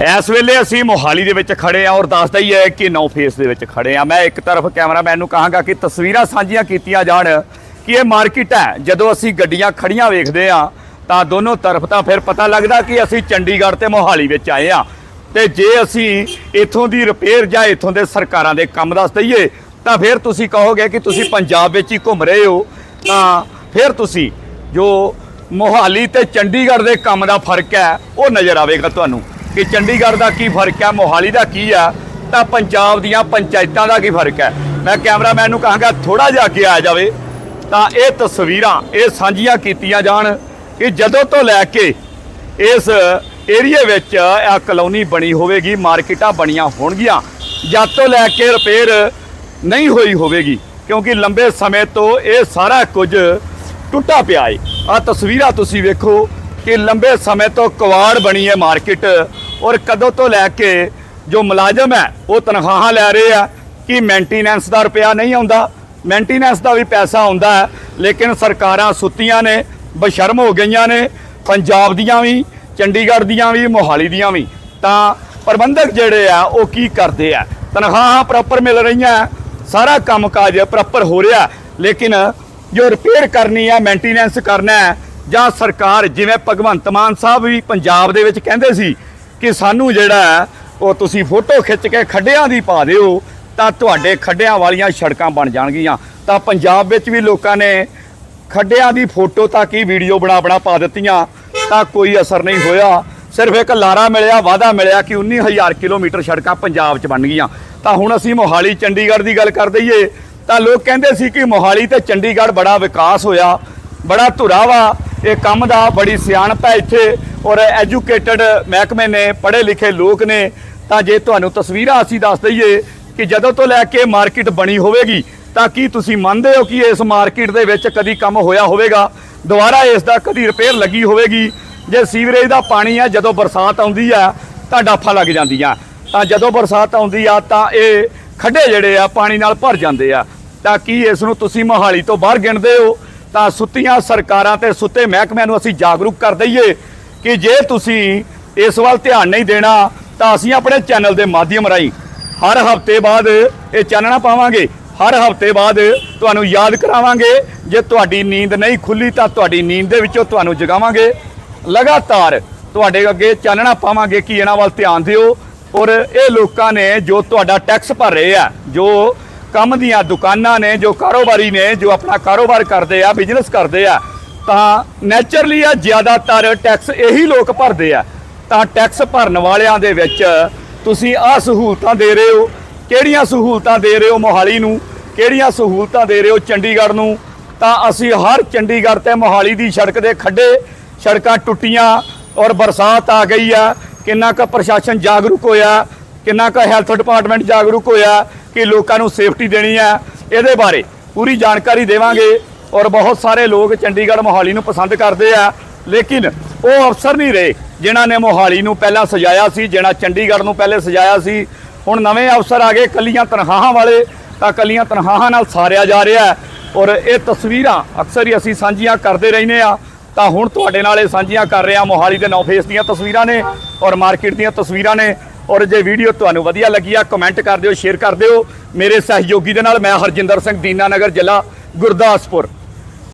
ਇਸ ਵੇਲੇ ਅਸੀਂ ਮੋਹਾਲੀ ਦੇ ਵਿੱਚ ਖੜੇ ਆ ਔਰ ਦੱਸਦਾ ਹੀ ਹੈ ਕਿ ਨੌ ਫੇਸ ਦੇ ਵਿੱਚ ਖੜੇ ਆ। ਮੈਂ ਇੱਕ ਤਰਫ ਕੈਮਰਾਮੈਨ ਨੂੰ ਕਹਾਂਗਾ ਕਿ ਤਸਵੀਰਾਂ ਸਾਂਝੀਆਂ ਕੀਤੀਆਂ ਜਾਣ ਕਿ ਇਹ ਮਾਰਕੀਟ ਹੈ। ਜਦੋਂ ਅਸੀਂ ਗੱਡੀਆਂ ਖੜੀਆਂ ਵੇਖਦੇ ਆ, ਤਾਂ ਦੋਨੋਂ ਤਰਫ ਤਾਂ ਫਿਰ ਪਤਾ ਲੱਗਦਾ ਕਿ ਅਸੀਂ ਚੰਡੀਗੜ੍ਹ ਤੇ ਮੋਹਾਲੀ ਵਿੱਚ ਆਏ ਆ। ਤੇ ਜੇ ਅਸੀਂ ਇੱਥੋਂ ਦੀ ਰਿਪੇਅਰ ਜਾਂ ਇੱਥੋਂ ਦੇ ਸਰਕਾਰਾਂ ਦੇ ਕੰਮ ਦੱਸ ਦਈਏ, ਤਾਂ ਫਿਰ ਤੁਸੀਂ ਕਹੋਗੇ ਕਿ ਤੁਸੀਂ ਪੰਜਾਬ ਵਿੱਚ ਹੀ ਘੁੰਮ ਰਹੇ ਹੋ। ਤਾਂ ਫਿਰ ਤੁਸੀਂ ਜੋ ਮੋਹਾਲੀ ਤੇ ਚੰਡੀਗੜ੍ਹ ਦੇ ਕੰਮ ਦਾ ਫ਼ਰਕ ਹੈ, ਉਹ ਨਜ਼ਰ ਆਵੇਗਾ ਤੁਹਾਨੂੰ। ਕਿ ਚੰਡੀਗੜ੍ਹ ਦਾ ਕੀ ਫ਼ਰਕ ਹੈ, ਮੋਹਾਲੀ ਦਾ ਕੀ ਆ, ਤਾਂ ਪੰਜਾਬ ਦੀਆਂ ਪੰਚਾਇਤਾਂ ਦਾ ਕੀ ਫ਼ਰਕ ਹੈ? ਮੈਂ ਕੈਮਰਾਮੈਨ ਨੂੰ ਕਹਾਂਗਾ ਥੋੜਾ ਜਿਹਾ ਅੱਗੇ ਆ ਜਾਵੇ, ਤਾਂ ਇਹ ਤਸਵੀਰਾਂ, ਇਹ ਸਾਂਝੀਆਂ ਕੀਤੀਆਂ ਜਾਣ ਕਿ ਜਦੋਂ ਤੋਂ ਲੈ ਕੇ ਇਸ ਏਰੀਏ ਵਿੱਚ ਇਹ ਕਲੋਨੀ ਬਣੀ ਹੋਵੇਗੀ, ਮਾਰਕੀਟਾਂ ਬਣੀਆਂ ਹੋਣਗੀਆਂ, ਜਦ ਤੋਂ ਲੈ ਕੇ ਰਿਪੇਅਰ ਨਹੀਂ ਹੋਈ ਹੋਵੇਗੀ, ਕਿਉਂਕਿ ਲੰਬੇ ਸਮੇਂ ਤੋਂ ਇਹ ਸਾਰਾ ਕੁਝ ਟੁੱਟਾ ਪਿਆ ਏ। ਆ ਤਸਵੀਰਾਂ ਤੁਸੀਂ ਵੇਖੋ ਕਿ ਲੰਬੇ ਸਮੇਂ ਤੋਂ ਕਵਾੜ ਬਣੀ ਹੈ ਮਾਰਕੀਟ। ਔਰ ਕਦੋਂ ਤੋਂ ਲੈ ਕੇ ਜੋ ਮੁਲਾਜ਼ਮ ਹੈ, ਉਹ ਤਨਖਾਹਾਂ ਲੈ ਰਹੇ ਆ ਕਿ ਮੇਨਟੇਨੈਂਸ ਦਾ ਰੁਪਿਆ ਨਹੀਂ ਆਉਂਦਾ। ਮੇਨਟੇਨੈਂਸ ਦਾ ਵੀ ਪੈਸਾ ਆਉਂਦਾ ਹੈ, ਲੇਕਿਨ ਸਰਕਾਰਾਂ ਸੁੱਤੀਆਂ ਨੇ, ਬਸ਼ਰਮ ਹੋ ਗਈਆਂ ਨੇ, ਪੰਜਾਬ ਦੀਆਂ ਵੀ, ਚੰਡੀਗੜ੍ਹ ਦੀਆਂ ਵੀ, ਮੋਹਾਲੀ ਦੀਆਂ ਵੀ। ਤਾਂ ਪ੍ਰਬੰਧਕ ਜਿਹੜੇ ਆ, ਉਹ ਕੀ ਕਰਦੇ ਆ? ਤਨਖਾਹਾਂ ਪ੍ਰੋਪਰ ਮਿਲ ਰਹੀਆਂ ਸਾਰਾ ਕੰਮਕਾਜ ਪ੍ਰੋਪਰ ਹੋ ਰਿਹਾ ਲੇਕਿਨ ਜੋ ਰਿਪੇਅਰ ਕਰਨੀ ਹੈ ਮੇਨਟੇਨੈਂਸ ਕਰਨਾ ਹੈ, ਜਾਂ ਸਰਕਾਰ ਜਿਵੇਂ ਭਗਵੰਤ ਮਾਨ ਸਾਹਿਬ ਵੀ ਪੰਜਾਬ ਦੇ ਵਿੱਚ ਕਹਿੰਦੇ ਸੀ ਕਿ ਸਾਨੂੰ ਜਿਹੜਾ ਹੈ, ਉਹ ਤੁਸੀਂ ਫੋਟੋ ਖਿੱਚ ਕੇ ਖੱਡਿਆਂ ਦੀ ਪਾ ਦਿਓ ਤਾਂ ਤੁਹਾਡੇ ਖੱਡਿਆਂ ਵਾਲੀਆਂ ਸੜਕਾਂ ਬਣ ਜਾਣਗੀਆਂ। ਤਾਂ ਪੰਜਾਬ ਵਿੱਚ ਵੀ ਲੋਕਾਂ ਨੇ ਖੱਡਿਆਂ ਦੀ ਫੋਟੋ ਤੱਕ ਹੀ ਵੀਡੀਓ ਬਣਾ ਬਣਾ ਪਾ ਦਿੱਤੀਆਂ ਤਾਂ ਕੋਈ ਅਸਰ ਨਹੀਂ ਹੋਇਆ। ਸਿਰਫ ਇੱਕ ਲਾਰਾ ਮਿਲਿਆ ਵਾਅਦਾ ਮਿਲਿਆ ਕਿ 19000 ਕਿਲੋਮੀਟਰ ਸੜਕਾਂ ਪੰਜਾਬ 'ਚ ਬਣ ਗਈਆਂ। ਤਾਂ ਹੁਣ ਅਸੀਂ ਮੋਹਾਲੀ ਚੰਡੀਗੜ੍ਹ ਦੀ ਗੱਲ ਕਰ ਦਈਏ ਤਾਂ ਲੋਕ ਕਹਿੰਦੇ ਸੀ ਕਿ ਮੋਹਾਲੀ ਤੇ ਚੰਡੀਗੜ੍ਹ ਬੜਾ ਵਿਕਾਸ ਹੋਇਆ ਬੜਾ ਧੁਰਾ ਵਾ। ਇਹ ਕੰਮ ਦਾ ਬੜੀ ਸਿਆਣਪ ਹੈ ਇੱਥੇ। ਔਰ ਐਜੂਕੇਟਡ ਮਹਿਕਮੇ ਨੇ, ਪੜ੍ਹੇ ਲਿਖੇ ਲੋਕ ਨੇ, ਤਾਂ ਜੇ ਤੁਹਾਨੂੰ ਤਸਵੀਰਾਂ ਅਸੀਂ ਦੱਸ ਦਈਏ ਕਿ ਜਦੋਂ ਤੋਂ ਲੈ ਕੇ ਮਾਰਕੀਟ ਬਣੀ ਹੋਵੇਗੀ, ਤਾਂ ਕੀ ਤੁਸੀਂ ਮੰਨਦੇ ਹੋ ਕਿ ਇਸ ਮਾਰਕੀਟ ਦੇ ਵਿੱਚ ਕਦੀ ਕੰਮ ਹੋਇਆ ਹੋਵੇਗਾ? ਦੁਬਾਰਾ ਇਸ ਦਾ ਕਦੀ ਰਿਪੇਅਰ ਲੱਗੀ ਹੋਵੇਗੀ? ਜੇ ਸੀਵਰੇਜ ਦਾ ਪਾਣੀ ਆ, ਜਦੋਂ ਬਰਸਾਤ ਆਉਂਦੀ ਆ, ਤਾਂ ਡਾਫਾ ਲੱਗ ਜਾਂਦੀਆਂ। ਤਾਂ ਜਦੋਂ ਬਰਸਾਤ ਆਉਂਦੀ ਆ, ਤਾਂ ਇਹ ਖੱਡੇ ਜਿਹੜੇ ਆ, ਪਾਣੀ ਨਾਲ ਭਰ ਜਾਂਦੇ ਆ। ਤਾਂ ਕੀ ਇਸ ਨੂੰ ਤੁਸੀਂ ਮੋਹਾਲੀ ਤੋਂ ਬਾਹਰ ਗਿਣਦੇ ਹੋ? ਤਾਂ ਸੁੱਤੀਆਂ ਸਰਕਾਰਾਂ ਤੇ ਸੁੱਤੇ ਮਹਿਕਮਿਆਂ ਨੂੰ ਅਸੀਂ ਜਾਗਰੂਕ ਕਰ ਦਈਏ ਕਿ ਜੇ ਤੁਸੀਂ ਇਸ ਵੱਲ ਧਿਆਨ ਨਹੀਂ ਦੇਣਾ, ਤਾਂ ਅਸੀਂ ਆਪਣੇ ਚੈਨਲ ਦੇ ਮਾਧਿਅਮ ਰਾਹੀਂ ਹਰ ਹਫ਼ਤੇ ਬਾਅਦ ਇਹ ਚਾਨਣਾ ਪਾਵਾਂਗੇ। ਹਰ ਹਫ਼ਤੇ ਬਾਅਦ ਤੁਹਾਨੂੰ ਯਾਦ ਕਰਾਵਾਂਗੇ। ਜੇ ਤੁਹਾਡੀ ਨੀਂਦ ਨਹੀਂ ਖੁੱਲੀ, ਤਾਂ ਤੁਹਾਡੀ ਨੀਂਦ ਦੇ ਵਿੱਚੋਂ ਤੁਹਾਨੂੰ ਜਗਾਵਾਂਗੇ। ਲਗਾਤਾਰ ਤੁਹਾਡੇ ਅੱਗੇ ਚਾਨਣਾ ਪਾਵਾਂਗੇ, ਕਿ ਇਹਨਾਂ ਵੱਲ ਧਿਆਨ ਦਿਓ। ਔਰ ਇਹ ਲੋਕਾਂ ਨੇ ਜੋ ਤੁਹਾਡਾ ਟੈਕਸ ਭਰ ਰਹੇ ਆ, ਜੋ ਕੰਮ ਦੀਆਂ ਦੁਕਾਨਾਂ ਨੇ, ਜੋ ਕਾਰੋਬਾਰੀ ਨੇ, ਜੋ ਆਪਣਾ ਕਾਰੋਬਾਰ ਕਰਦੇ ਆ, ਬਿਜ਼ਨਸ ਕਰਦੇ ਆ ਤਾਂ ਨੇਚਰਲੀ ਆ, ਜ਼ਿਆਦਾਤਰ ਟੈਕਸ ਇਹੀ ਲੋਕ ਭਰਦੇ ਆ। ਤਾਂ ਟੈਕਸ ਭਰਨ ਵਾਲਿਆਂ ਦੇ ਵਿੱਚ ਤੁਸੀਂ ਆ ਸਹੂਲਤਾਂ ਦੇ ਰਹੇ ਹੋ। ਕਿਹੜੀਆਂ ਸਹੂਲਤਾਂ ਦੇ ਰਹੇ ਹੋ ਮੋਹਾਲੀ ਨੂੰ? ਕਿਹੜੀਆਂ ਸਹੂਲਤਾਂ ਦੇ ਰਹੇ ਹੋ ਚੰਡੀਗੜ੍ਹ ਨੂੰ? ਤਾਂ ਅਸੀਂ ਹਰ ਚੰਡੀਗੜ੍ਹ ਤੇ ਮੋਹਾਲੀ ਦੀ ਸੜਕ ਦੇ ਖੱਡੇ, ਸੜਕਾਂ ਟੁੱਟੀਆਂ ਔਰ ਬਰਸਾਤ ਆ ਗਈ ਆ। ਕਿੰਨਾ ਕੁ ਪ੍ਰਸ਼ਾਸਨ ਜਾਗਰੂਕ ਹੋਇਆ, ਕਿੰਨਾ ਕੁ ਹੈਲਥ ਡਿਪਾਰਟਮੈਂਟ ਜਾਗਰੂਕ ਹੋਇਆ ਕਿ ਲੋਕਾਂ ਨੂੰ ਸੇਫਟੀ ਦੇਣੀ ਆ। ਇਹਦੇ ਬਾਰੇ ਪੂਰੀ ਜਾਣਕਾਰੀ ਦੇਵਾਂਗੇ। ਔਰ ਬਹੁਤ ਸਾਰੇ ਲੋਕ ਚੰਡੀਗੜ੍ਹ ਮੋਹਾਲੀ ਨੂੰ ਪਸੰਦ ਕਰਦੇ ਆ। ਲੇਕਿਨ ਉਹ ਅਫਸਰ ਨਹੀਂ ਰਹੇ ਜਿਨ੍ਹਾਂ ਨੇ ਮੋਹਾਲੀ ਨੂੰ ਪਹਿਲਾਂ ਸਜਾਇਆ ਸੀ ਜਿਹੜਾ ਚੰਡੀਗੜ੍ਹ ਨੂੰ ਪਹਿਲੇ ਸਜਾਇਆ ਸੀ। ਹੁਣ ਨਵੇਂ ਅਫਸਰ ਆ ਗਏ ਕੱਲੀਆਂ ਤਨਖਾਹਾਂ ਵਾਲੇ, ਤਾਂ ਕੱਲੀਆਂ ਤਨਖਾਹਾਂ ਨਾਲ ਸਾਰਿਆ ਜਾ ਰਿਹਾ ਔਰ ਇਹ ਤਸਵੀਰਾਂ ਅਕਸਰ ਹੀ ਅਸੀਂ ਸਾਂਝੀਆਂ ਕਰਦੇ ਰਹਿੰਦੇ ਆ ਤਾਂ ਹੁਣ ਤੁਹਾਡੇ ਨਾਲ ਇਹ ਸਾਂਝੀਆਂ ਕਰ ਰਿਹਾ ਮੋਹਾਲੀ ਦੇ ਨੌ ਫੇਸ ਦੀਆਂ ਤਸਵੀਰਾਂ ਨੇ ਔਰ ਮਾਰਕੀਟ ਦੀਆਂ ਤਸਵੀਰਾਂ ਨੇ। ਔਰ ਜੇ ਵੀਡੀਓ ਤੁਹਾਨੂੰ ਵਧੀਆ ਲੱਗੀ ਆ, ਕਮੈਂਟ ਕਰ ਦਿਓ, ਸ਼ੇਅਰ ਕਰ ਦਿਓ। ਮੇਰੇ ਸਹਿਯੋਗੀ ਦੇ ਨਾਲ ਮੈਂ ਹਰਜਿੰਦਰ ਸਿੰਘ ਦੀਨਾਨਗਰ ਜ਼ਿਲ੍ਹਾ ਗੁਰਦਾਸਪੁਰ।